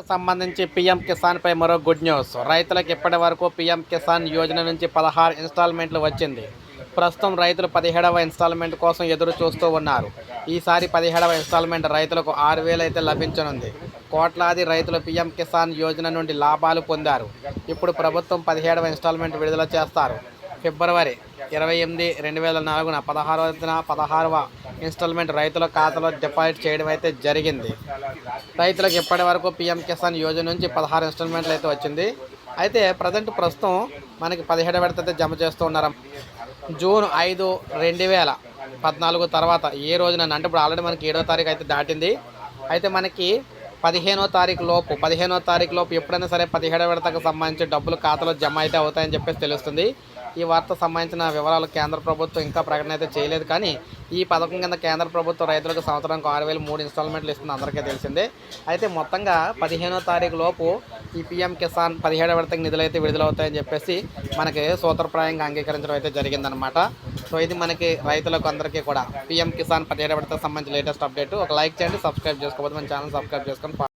సంబంధించి పీఎం కిసాన్ పై మరో good news. రైతులకు ఇప్పటి వరకు పీఎం కిసాన్ యోజన నుంచి పదహారు ఇన్స్టాల్మెంట్లు వచ్చింది. ప్రస్తుతం రైతులు పదిహేడవ ఇన్స్టాల్మెంట్ కోసం ఎదురు చూస్తూ ఉన్నారు. ఈసారి పదిహేడవ ఇన్స్టాల్మెంట్ రైతులకు ఆరు వేలు అయితే లభించనుంది. కోట్లాది రైతులు పీఎం కిసాన్ యోజన నుండి లాభాలు పొందారు. ఇప్పుడు ప్రభుత్వం పదిహేడవ ఇన్స్టాల్మెంట్ విడుదల చేస్తారు. ఫిబ్రవరి ఇరవై ఎనిమిది రెండు వేల నాలుగున పదహారవ పదహారవ ఇన్స్టాల్మెంట్ రైతుల ఖాతాలో డిపాజిట్ చేయడం అయితే జరిగింది. రైతులకు ఇప్పటి వరకు పీఎం కిసాన్ యోజన నుంచి పదహారు ఇన్స్టాల్మెంట్లు అయితే వచ్చింది. అయితే ప్రజెంట్ ప్రస్తుతం మనకి పదిహేడు విడత అయితే జమ చేస్తూ ఉన్నారు. జూన్ ఐదు రెండు వేల పద్నాలుగు తర్వాత ఏ రోజున అంటే ఇప్పుడు ఆల్రెడీ మనకి ఏడో తారీఖు అయితే దాటింది. అయితే మనకి పదిహేనో తారీఖు లోపు పదిహేనో తారీఖు లోపు ఎప్పుడైనా సరే పదిహేడో విడతకు సంబంధించి డబ్బులు ఖాతాలో జమ అయితే అవుతాయని చెప్పేసి తెలుస్తుంది. ఈ వార్త సంబంధించిన వివరాలు కేంద్ర ప్రభుత్వం ఇంకా ప్రకటన అయితే చేయలేదు. కానీ ఈ పథకం కింద కేంద్ర ప్రభుత్వం రైతులకు సంవత్సరానికి ఆరు వేలు మూడు ఇన్స్టాల్మెంట్లు ఇస్తుంది అందరికీ తెలిసిందే. అయితే మొత్తంగా పదిహేనో తారీఖు లోపు ఈ పీఎం కిసాన్ పదిహేడవ విడతకు నిధులు అయితే విడుదలవుతాయని చెప్పేసి మనకి సూత్రప్రాయంగా అంగీకరించడం అయితే జరిగిందనమాట సో ఇది మనకి రైతులకు అందరికీ కూడా. పిఎం కిసాన్ పదిహేడు సంబంధించి లేటెస్ట్ అప్డేట్. ఒక లైక్ చేయండి సబ్స్క్రైబ్ చేసుకోకపోతే మన ఛానల్ సబ్స్క్రైబ్ చేసుకొని